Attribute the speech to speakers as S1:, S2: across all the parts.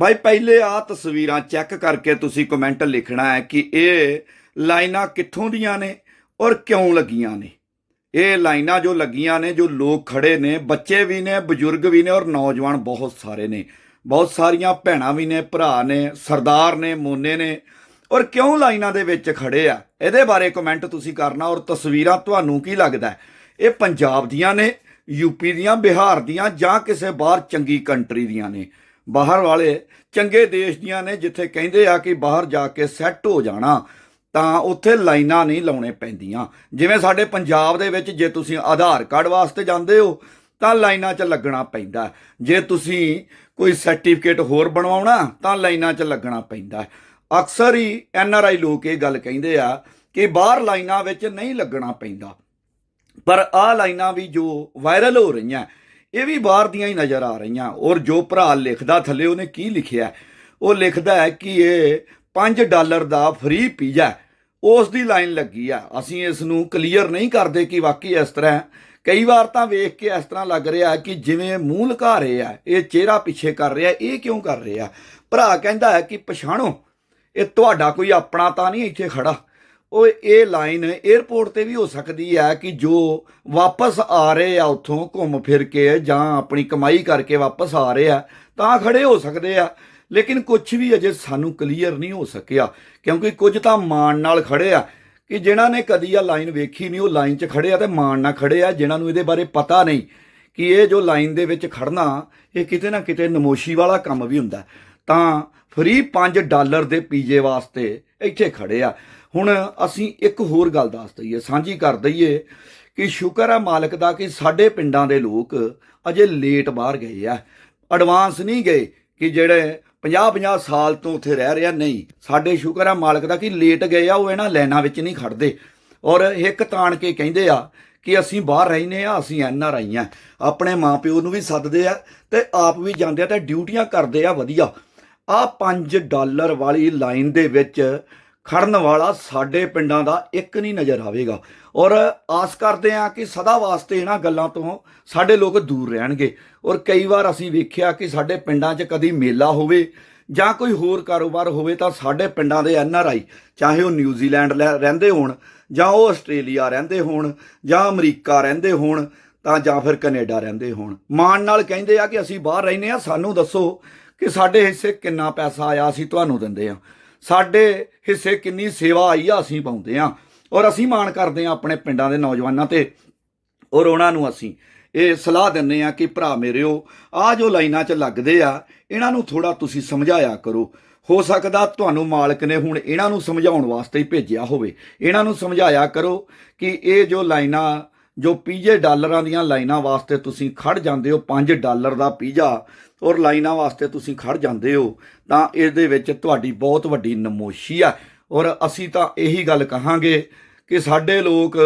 S1: ਭਾਈ ਪਹਿਲੇ ਆ ਤਸਵੀਰਾਂ ਚੈੱਕ ਕਰਕੇ ਤੁਸੀਂ ਕਮੈਂਟ ਲਿਖਣਾ ਹੈ ਕਿ ਇਹ ਲਾਈਨਾਂ ਕਿੱਥੋਂ ਦੀਆਂ ਨੇ ਔਰ ਕਿਉਂ ਲੱਗੀਆਂ ਨੇ? ਇਹ ਲਾਈਨਾਂ ਜੋ ਲੱਗੀਆਂ ਨੇ, ਜੋ ਲੋਕ ਖੜੇ ਨੇ, ਬੱਚੇ ਵੀ ਨੇ, ਬਜ਼ੁਰਗ ਵੀ ਨੇ ਔਰ ਨੌਜਵਾਨ ਬਹੁਤ ਸਾਰੇ ਨੇ। ਬਹੁਤ ਸਾਰੀਆਂ ਭੈਣਾਂ ਵੀ ਨੇ, ਭਰਾ ਨੇ, ਸਰਦਾਰ ਨੇ, ਮੋਨੇ ਨੇ। ਔਰ ਕਿਉਂ ਲਾਈਨਾਂ ਦੇ ਵਿੱਚ ਖੜੇ ਆ? ਇਹਦੇ ਬਾਰੇ ਕਮੈਂਟ ਤੁਸੀਂ ਕਰਨਾ ਔਰ ਤਸਵੀਰਾਂ ਤੁਹਾਨੂੰ ਕੀ ਲੱਗਦਾ ਇਹ ਪੰਜਾਬ ਦੀਆਂ ਨੇ ਯੂਪੀ ਦੀਆਂ, ਬਿਹਾਰ ਦੀਆਂ ਜਾਂ ਕਿਸੇ ਬਾਹਰ ਚੰਗੀ ਕੰਟਰੀ ਦੀਆਂ ਨੇ? ਬਾਹਰ ਵਾਲੇ ਚੰਗੇ ਦੇਸ਼ ਦੀਆਂ ਨੇ ਜਿੱਥੇ ਕਹਿੰਦੇ ਆ ਕਿ ਬਾਹਰ ਜਾ ਕੇ ਸੈੱਟ ਹੋ ਜਾਣਾ, ਤਾਂ ਉੱਥੇ ਲਾਈਨਾਂ ਨਹੀਂ ਲਾਉਣੇ ਪੈਂਦੀਆਂ। ਜਿਵੇਂ ਸਾਡੇ ਪੰਜਾਬ ਦੇ ਵਿੱਚ ਜੇ ਤੁਸੀਂ ਆਧਾਰ ਕਾਰਡ ਵਾਸਤੇ ਜਾਂਦੇ ਹੋ, ਤਾਂ ਲਾਈਨਾਂ 'ਚ ਲੱਗਣਾ ਪੈਂਦਾ। ਜੇ ਤੁਸੀਂ ਕੋਈ ਸਰਟੀਫਿਕੇਟ ਹੋਰ ਬਣਵਾਉਣਾ, ਤਾਂ ਲਾਈਨਾਂ 'ਚ ਲੱਗਣਾ ਪੈਂਦਾ। ਅਕਸਰ ਹੀ ਐਨ ਆਰ ਆਈ ਲੋਕ ਇਹ ਗੱਲ ਕਹਿੰਦੇ ਆ ਕਿ ਬਾਹਰ ਲਾਈਨਾਂ ਵਿੱਚ ਨਹੀਂ ਲੱਗਣਾ ਪੈਂਦਾ। ਪਰ ਆਹ ਲਾਈਨਾਂ ਵੀ ਜੋ ਵਾਇਰਲ ਹੋ ਰਹੀਆਂ ਇਹ ਵੀ ਬਾਹਰ ਦੀਆਂ ਹੀ ਨਜ਼ਰ ਆ ਰਹੀਆਂ। ਔਰ ਜੋ ਭਰਾ ਲਿਖਦਾ, ਥੱਲੇ ਉਹਨੇ ਕੀ ਲਿਖਿਆ? ਉਹ ਲਿਖਦਾ ਹੈ ਕਿ ਇਹ 5 ਡਾਲਰ ਦਾ ਫ੍ਰੀ ਪੀਜ਼ਾ ਉਸ ਦੀ ਲਾਈਨ ਲੱਗੀ ਆ। ਅਸੀਂ ਇਸ ਨੂੰ ਕਲੀਅਰ ਨਹੀਂ ਕਰਦੇ ਕਿ ਵਾਕਈ ਇਸ ਤਰ੍ਹਾਂ ਕਈ ਵਾਰ ਤਾਂ ਵੇਖ ਕੇ ਇਸ ਤਰ੍ਹਾਂ ਲੱਗ ਰਿਹਾ ਕਿ ਜਿਵੇਂ ਮੂੰਹ ਲੁਕਾ ਰਹੇ ਆ ਇਹ ਚਿਹਰਾ ਪਿੱਛੇ ਕਰ ਰਿਹਾ ਇਹ ਕਿਉਂ ਕਰ ਰਿਹਾ ਭਰਾ ਕਹਿੰਦਾ ਹੈ ਕਿ ਪਛਾਣੋ, ਇਹ ਤੁਹਾਡਾ ਕੋਈ ਆਪਣਾ ਤਾਂ ਨਹੀਂ ਇੱਥੇ ਖੜਾ। ਉਹ ਇਹ ਲਾਈਨ 에ਅਰਪੋਰਟ ਤੇ ਵੀ ਹੋ ਸਕਦੀ ਹੈ ਕਿ ਜੋ ਵਾਪਸ ਆ ਰਹੇ ਆ ਉੱਥੋਂ ਘੁੰਮ ਫਿਰ ਕੇ ਜਾਂ ਆਪਣੀ ਕਮਾਈ ਕਰਕੇ ਵਾਪਸ ਆ ਰਹੇ ਆ, ਤਾਂ ਖੜੇ ਹੋ ਸਕਦੇ ਆ। ਲੇਕਿਨ ਕੁਝ ਵੀ ਅਜੇ ਸਾਨੂੰ ਕਲੀਅਰ ਨਹੀਂ ਹੋ ਸਕਿਆ, ਕਿਉਂਕਿ ਕੁਝ ਤਾਂ ਮਾਣ ਨਾਲ ਖੜੇ ਆ ਕਿ ਜਿਨ੍ਹਾਂ ਨੇ ਕਦੀ ਆ ਲਾਈਨ ਵੇਖੀ ਨਹੀਂ, ਉਹ ਲਾਈਨ 'ਚ ਖੜੇ ਆ ਤੇ ਮਾਣ ਨਾਲ ਖੜੇ ਆ, ਜਿਨ੍ਹਾਂ ਨੂੰ ਇਹਦੇ ਬਾਰੇ ਪਤਾ ਨਹੀਂ ਕਿ ਇਹ ਜੋ ਲਾਈਨ ਦੇ ਵਿੱਚ ਖੜਨਾ, ਇਹ ਕਿਤੇ ਨਾ ਕਿਤੇ ਨਮੋਸ਼ੀ ਵਾਲਾ ਕੰਮ ਵੀ ਹੁੰਦਾ। ਤਾਂ ਫ੍ਰੀ 5 ਡਾਲਰ ਦੇ ਪੀਜੇ ਵਾਸਤੇ ਇੱਥੇ ਖੜੇ ਆ। ਹੁਣ ਅਸੀਂ ਇੱਕ ਹੋਰ ਗੱਲ ਦੱਸ ਦਈਏ, ਸਾਂਝੀ ਕਰ ਦਈਏ ਕਿ ਸ਼ੁਕਰ ਹੈ ਮਾਲਕ ਦਾ ਕਿ ਸਾਡੇ ਪਿੰਡਾਂ ਦੇ ਲੋਕ ਅਜੇ ਲੇਟ ਬਾਹਰ ਗਏ ਆ। ਐਡਵਾਂਸ ਨਹੀਂ ਗਏ ਕਿ ਜਿਹੜੇ 50-50 ਸਾਲ ਤੋਂ ਉੱਥੇ ਰਹਿ ਰਿਹਾ ਨਹੀਂ, ਸਾਡੇ ਸ਼ੁਕਰ ਹੈ ਮਾਲਕ ਦਾ ਕਿ ਲੇਟ ਗਏ ਆ, ਉਹ ਇਹਨਾਂ ਲਾਈਨਾਂ ਵਿੱਚ ਨਹੀਂ ਖੜਦੇ। ਔਰ ਇੱਕ ਤਾਣ ਕੇ ਕਹਿੰਦੇ ਆ ਕਿ ਅਸੀਂ ਬਾਹਰ ਰਹਿੰਦੇ ਆ, ਅਸੀਂ ਐਨ ਆਰ ਆਈ ਆ। ਆਪਣੇ ਮਾਪਿਓ ਨੂੰ ਵੀ ਸੱਦਦੇ ਆ ਤੇ ਆਪ ਵੀ ਜਾਂਦੇ ਆ ਤੇ ਡਿਊਟੀਆਂ ਕਰਦੇ ਆ ਵਧੀਆ। ਆ 5 ਡਾਲਰ ਵਾਲੀ ਲਾਈਨ ਦੇ ਵਿੱਚ ਖੜਨ ਵਾਲਾ ਸਾਡੇ ਪਿੰਡਾਂ ਦਾ ਇੱਕ ਨਹੀਂ ਨਜ਼ਰ ਆਵੇਗਾ। ਔਰ ਆਸ ਕਰਦੇ ਹਾਂ ਕਿ ਸਦਾ ਵਾਸਤੇ ਇਹਨਾਂ ਗੱਲਾਂ ਤੋਂ ਸਾਡੇ ਲੋਕ ਦੂਰ ਰਹਿਣਗੇ। ਔਰ ਕਈ ਵਾਰ ਅਸੀਂ ਵੇਖਿਆ ਕਿ ਸਾਡੇ ਪਿੰਡਾਂ 'ਚ ਕਦੀ ਮੇਲਾ ਹੋਵੇ ਜਾਂ ਕੋਈ ਹੋਰ ਕਾਰੋਬਾਰ ਹੋਵੇ ਤਾਂ ਸਾਡੇ ਪਿੰਡਾਂ ਦੇ ਐਨ ਆਰ ਆਈ, ਚਾਹੇ ਉਹ ਨਿਊਜ਼ੀਲੈਂਡ ਲੈ- ਰਹਿੰਦੇ ਹੋਣ ਜਾਂ ਉਹ ਆਸਟ੍ਰੇਲੀਆ ਰਹਿੰਦੇ ਹੋਣ ਜਾਂ ਅਮਰੀਕਾ ਰਹਿੰਦੇ ਹੋਣ ਤਾਂ ਜਾਂ ਫਿਰ ਕੈਨੇਡਾ ਰਹਿੰਦੇ ਹੋਣ। ਮਾਣ ਨਾਲ ਕਹਿੰਦੇ ਆ ਕਿ ਅਸੀਂ ਬਾਹਰ ਰਹਿੰਦੇ ਆ ਸਾਨੂੰ ਦੱਸੋ ਕਿ ਸਾਡੇ ਹਿੱਸੇ ਕਿੰਨਾ ਪੈਸਾ ਆਇਆ ਅਸੀਂ ਤੁਹਾਨੂੰ ਦਿੰਦੇ ਆ ਸਾਡੇ ਹਿੱਸੇ ਕਿੰਨੀ ਸੇਵਾ ਆਈ ਆ ਅਸੀਂ ਪਾਉਂਦੇ ਆ ਔਰ ਅਸੀਂ ਮਾਣ ਕਰਦੇ ਆ ਆਪਣੇ ਪਿੰਡਾਂ ਦੇ ਨੌਜਵਾਨਾਂ ਤੇ ਔਰ ਉਹਨਾਂ ਨੂੰ ਅਸੀਂ। ਇਹ ਸਲਾਹ ਦਿੰਨੇ ਆ ਕਿ ਭਰਾ ਮੇਰਿਓ, ਆ ਜੋ ਲਾਈਨਾਂ 'ਚ ਲੱਗਦੇ ਆ, ਇਹਨਾਂ ਨੂੰ ਥੋੜਾ ਤੁਸੀਂ ਸਮਝਾਇਆ ਕਰੋ। ਹੋ ਸਕਦਾ ਤੁਹਾਨੂੰ ਮਾਲਕ ਨੇ ਹੁਣ ਇਹਨਾਂ ਨੂੰ ਸਮਝਾਉਣ ਵਾਸਤੇ ਹੀ ਭੇਜਿਆ ਹੋਵੇ। ਇਹਨਾਂ ਨੂੰ ਸਮਝਾਇਆ ਕਰੋ ਕਿ ਇਹ ਜੋ ਲਾਈਨਾਂ ਜੋ ਪੀਜੇ ਡਾਲਰਾਂ ਦੀਆਂ ਲਾਈਨਾਂ ਵਾਸਤੇ ਤੁਸੀਂ ਖੜ ਜਾਂਦੇ ਹੋ 5 ਡਾਲਰ ਦਾ ਪੀਜ਼ਾ, ਔਰ ਲਾਈਨਾਂ ਵਾਸਤੇ ਤੁਸੀਂ ਖੜ ਜਾਂਦੇ ਹੋ, ਤਾਂ ਇਹਦੇ ਵਿੱਚ ਤੁਹਾਡੀ ਬਹੁਤ ਵੱਡੀ ਨਮੋਸ਼ੀ ਆ। ਔਰ ਅਸੀਂ ਤਾਂ ਇਹੀ ਗੱਲ ਕਹਾਂਗੇ ਕਿ ਸਾਡੇ ਲੋਕ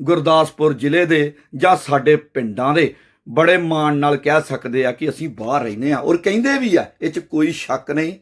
S1: ਗੁਰਦਾਸਪੁਰ ਜ਼ਿਲ੍ਹੇ ਦੇ ਜਾਂ ਸਾਡੇ ਪਿੰਡਾਂ ਦੇ ਬੜੇ ਮਾਣ ਨਾਲ ਕਹਿ ਸਕਦੇ ਆ ਕਿ ਅਸੀਂ ਬਾਹਰ ਰਹਿੰਦੇ ਆ। ਔਰ ਕਹਿੰਦੇ ਵੀ ਆ, ਇਹ 'ਚ ਕੋਈ ਸ਼ੱਕ ਨਹੀਂ।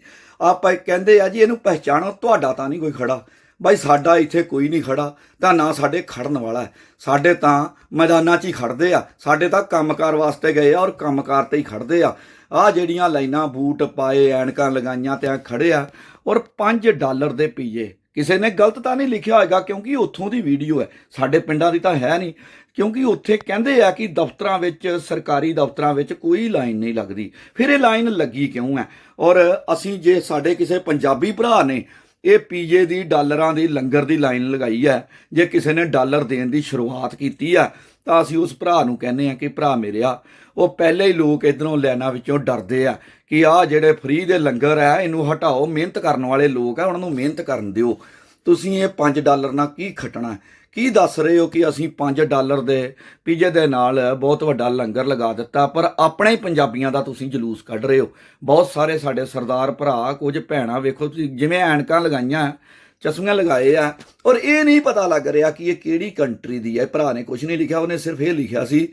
S1: ਆਪਾਂ ਕਹਿੰਦੇ ਆ ਜੀ, ਇਹਨੂੰ ਪਹਿਚਾਣੋ, ਤੁਹਾਡਾ ਤਾਂ ਨਹੀਂ ਕੋਈ ਖੜਾ। ਬਾਈ ਸਾਡਾ ਇੱਥੇ ਕੋਈ ਨਹੀਂ ਖੜਾ, ਤਾਂ ਨਾ ਸਾਡੇ ਖੜਨ ਵਾਲਾ ਸਾਡੇ ਤਾਂ ਮੈਦਾਨਾਂ 'ਚ ਹੀ ਖੜਦੇ ਆ। ਸਾਡੇ ਤਾਂ ਕੰਮਕਾਰ ਵਾਸਤੇ ਗਏ ਆ ਔਰ ਕੰਮਕਾਰ ਤੇ ਹੀ ਖੜਦੇ ਆ। ਆ ਜਿਹੜੀਆਂ ਲਾਈਨਾਂ ਬੂਟ ਪਾਏ, ਐਨਕਾਂ ਲਗਾਈਆਂ ਤੇ ਆ ਖੜੇ ਆ ਔਰ 5 ਡਾਲਰ ਦੇ ਪੀਏ ਕਿਸੇ ਨੇ ਗਲਤ ਤਾਂ ਨਹੀਂ ਲਿਖਿਆ ਹੋਏਗਾ ਕਿਉਂਕਿ ਉੱਥੋਂ ਦੀ ਵੀਡੀਓ ਹੈ। ਸਾਡੇ ਪਿੰਡਾਂ ਦੀ ਤਾਂ ਹੈ ਨਹੀਂ। ਕਿਉਂਕਿ ਉੱਥੇ ਕਹਿੰਦੇ ਆ ਕਿ ਦਫ਼ਤਰਾਂ ਵਿੱਚ, ਸਰਕਾਰੀ ਦਫ਼ਤਰਾਂ ਵਿੱਚ ਕੋਈ ਲਾਈਨ ਨਹੀਂ ਲੱਗਦੀ। ਫਿਰ ਇਹ ਲਾਈਨ ਲੱਗੀ ਕਿਉਂ ਹੈ? ਔਰ ਅਸੀਂ ਜੇ ਸਾਡੇ ਕਿਸੇ ਪੰਜਾਬੀ ਭਰਾ ਨੇ ਇਹ ਪੀਜੇ ਦੀ ਡਾਲਰਾਂ ਦੀ ਲੰਗਰ ਦੀ ਲਾਈਨ ਲਗਾਈ ਹੈ। ਜੇ ਕਿਸੇ ਨੇ ਡਾਲਰ ਦੇਣ ਦੀ ਸ਼ੁਰੂਆਤ ਕੀਤੀ ਆ ਤਾਂ ਅਸੀਂ ਉਸ ਭਰਾ ਨੂੰ ਕਹਿੰਦੇ ਆ ਕਿ ਭਰਾ ਮੇਰਿਆ ਉਹ ਪਹਿਲੇ ਹੀ ਲੋਕ ਇਧਰੋਂ ਲਾਈਨਾਂ ਵਿੱਚੋਂ ਡਰਦੇ ਆ ਕਿ ਆਹ ਜਿਹੜੇ ਫ੍ਰੀ ਦੇ ਲੰਗਰ ਆ ਇਹਨੂੰ ਹਟਾਓ, ਮਿਹਨਤ ਕਰਨ ਵਾਲੇ ਲੋਕ ਆ, ਉਹਨਾਂ ਨੂੰ ਮਿਹਨਤ ਕਰਨ ਦਿਓ। ਤੁਸੀਂ ਇਹ 5 ਡਾਲਰ ਨਾਲ ਕੀ ਖਟਣਾ ਕੀ ਦੱਸ ਰਹੇ ਹੋ ਕਿ ਅਸੀਂ 5 ਡਾਲਰ ਦੇ ਪੀਜੇ ਦੇ ਨਾਲ ਬਹੁਤ ਵੱਡਾ ਲੰਗਰ ਲਗਾ ਦਿੱਤਾ, ਪਰ ਆਪਣੇ ਹੀ ਪੰਜਾਬੀਆਂ ਦਾ ਤੁਸੀਂ ਜਲੂਸ ਕੱਢ ਰਹੇ ਹੋ? ਬਹੁਤ ਸਾਰੇ ਸਾਡੇ ਸਰਦਾਰ ਭਰਾ, ਕੁਝ ਭੈਣਾਂ ਵੇਖੋ, ਤੁਸੀਂ ਜਿਵੇਂ ਐਨਕਾਂ ਲਗਾਈਆਂ, ਚਸ਼ਮੀਆਂ ਲਗਾਏ ਆ, ਔਰ ਇਹ ਨਹੀਂ ਪਤਾ ਲੱਗ ਰਿਹਾ ਕਿ ਇਹ ਕਿਹੜੀ ਕੰਟਰੀ ਦੀ ਹੈ। ਭਰਾ ਨੇ ਕੁਝ ਨਹੀਂ ਲਿਖਿਆ, ਉਹਨੇ ਸਿਰਫ ਇਹ ਲਿਖਿਆ ਸੀ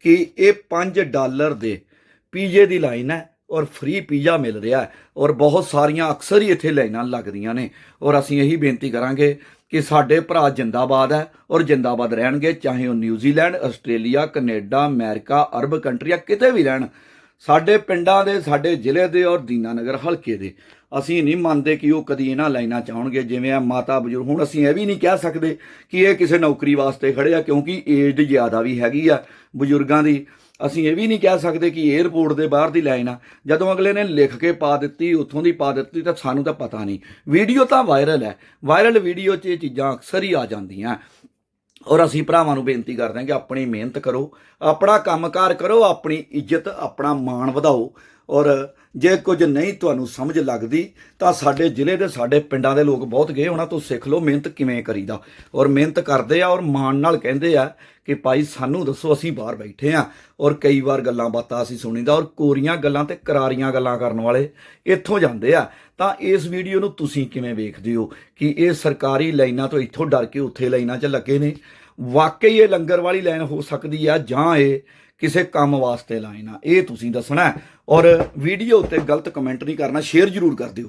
S1: ਕਿ ਇਹ 5 ਡਾਲਰ ਦੇ ਪੀਜੇ ਦੀ ਲਾਈਨ ਹੈ। ਔਰ ਫ੍ਰੀ ਪੀਜ਼ਾ ਮਿਲ ਰਿਹਾ ਔਰ ਬਹੁਤ ਸਾਰੀਆਂ ਅਕਸਰ ਹੀ ਇੱਥੇ ਲਾਈਨਾਂ ਲੱਗਦੀਆਂ ਨੇ ਔਰ ਅਸੀਂ ਇਹੀ ਬੇਨਤੀ ਕਰਾਂਗੇ ਕਿ ਸਾਡੇ ਭਰਾ ਜਿੰਦਾਬਾਦ ਹੈ ਔਰ ਜਿੰਦਾਬਾਦ ਰਹਿਣਗੇ, ਚਾਹੇ ਉਹ New Zealand Australia Canada America ਅਰਬ ਕੰਟਰੀਆਂ ਕਿਤੇ ਵੀ ਰਹਿਣ, ਸਾਡੇ ਪਿੰਡਾਂ ਦੇ, ਸਾਡੇ ਜ਼ਿਲ੍ਹੇ ਦੇ ਔਰ ਦੀਨਾਨਗਰ ਹਲਕੇ ਦੇ। ਅਸੀਂ ਨਹੀਂ ਮੰਨਦੇ ਕਿ ਉਹ ਕਦੀ ਇਹਨਾਂ ਲਾਈਨਾਂ ਚ ਆਉਣਗੇ, ਜਿਵੇਂ ਆ ਮਾਤਾ ਬਜ਼ੁਰਗ। ਹੁਣ ਅਸੀਂ ਇਹ ਵੀ ਨਹੀਂ ਕਹਿ ਸਕਦੇ ਕਿ ਇਹ ਕਿਸੇ ਨੌਕਰੀ ਵਾਸਤੇ ਖੜੇ ਆ, ਕਿਉਂਕਿ ਏਜ ਜ਼ਿਆਦਾ ਵੀ ਹੈਗੀ ਆ ਬਜ਼ੁਰਗਾਂ ਦੀ। ਅਸੀਂ ਇਹ ਵੀ ਨਹੀਂ ਕਹਿ ਸਕਦੇ ਕਿ 에ਅਰਪੋਰਟ ਦੇ ਬਾਹਰ ਦੀ ਲਾਈਨ ਆ। ਜਦੋਂ ਅਗਲੇ ਨੇ ਲਿਖ ਕੇ ਪਾ ਦਿੱਤੀ, ਉੱਥੋਂ ਦੀ ਪਾ ਦਿੱਤੀ, ਤਾਂ ਸਾਨੂੰ ਤਾਂ ਪਤਾ ਨਹੀਂ। ਵੀਡੀਓ ਤਾਂ ਵਾਇਰਲ ਹੈ। ਵਾਇਰਲ ਵੀਡੀਓ 'ਚ ਇਹ ਚੀਜ਼ਾਂ ਅਕਸਰ ਹੀ ਆ ਜਾਂਦੀਆਂ। ਔਰ ਅਸੀਂ ਭਰਾਵਾਂ ਨੂੰ ਬੇਨਤੀ ਕਰਦੇ ਹਾਂ ਕਿ ਆਪਣੀ ਮਿਹਨਤ ਕਰੋ, ਆਪਣਾ ਕੰਮਕਾਰ ਕਰੋ, ਆਪਣੀ ਇੱਜ਼ਤ, ਆਪਣਾ ਮਾਣ ਵਧਾਓ। ਔਰ ਜੇ ਕੁਝ ਨਹੀਂ ਤੁਹਾਨੂੰ ਸਮਝ ਲੱਗਦੀ, ਤਾਂ ਸਾਡੇ ਜ਼ਿਲ੍ਹੇ ਦੇ ਸਾਡੇ ਪਿੰਡਾਂ ਦੇ ਲੋਕ ਬਹੁਤ ਗਏ, ਉਹਨਾਂ ਤੋਂ ਸਿੱਖ ਲਓ, ਮਿਹਨਤ ਕਿਵੇਂ ਕਰੀਦਾ? ਔਰ ਮਿਹਨਤ ਕਰਦੇ ਆ ਔਰ ਮਾਣ ਨਾਲ ਕਹਿੰਦੇ ਆ ਕਿ ਭਾਈ ਸਾਨੂੰ ਦੱਸੋ, ਅਸੀਂ ਬਾਹਰ ਬੈਠੇ ਆ। ਔਰ ਕਈ ਵਾਰ ਗੱਲਾਂ ਬਾਤਾਂ ਅਸੀਂ ਸੁਣੀਦਾ ਔਰ ਕੋਰੀਆਂ ਗੱਲਾਂ ਤੇ ਕਰਾਰੀਆਂ ਗੱਲਾਂ ਕਰਨ ਵਾਲੇ ਇੱਥੋਂ ਜਾਂਦੇ ਆ। ਤਾਂ ਇਸ ਵੀਡੀਓ ਨੂੰ ਤੁਸੀਂ ਕਿਵੇਂ ਵੇਖਦੇ ਹੋ ਕਿ ਇਹ ਸਰਕਾਰੀ ਲਾਈਨਾਂ ਤੋਂ ਇੱਥੋਂ ਡਰ ਕੇ ਉੱਥੇ ਲਾਈਨਾਂ 'ਚ ਲੱਗੇ ਨੇ? ਵਾਕਈ ਇਹ ਲੰਗਰ ਵਾਲੀ ਲਾਈਨ ਹੋ ਸਕਦੀ ਆ ਜਾਂ ਇਹ ਕਿਸੇ ਕੰਮ ਵਾਸਤੇ ਲਾਏ ਨਾ ਇਹ ਤੁਸੀਂ ਦੱਸਣਾ ਔਰ ਵੀਡੀਓ ਉੱਤੇ ਗਲਤ ਕਮੈਂਟ ਨਹੀਂ ਕਰਨਾ, ਸ਼ੇਅਰ ਜ਼ਰੂਰ ਕਰ ਦਿਓ।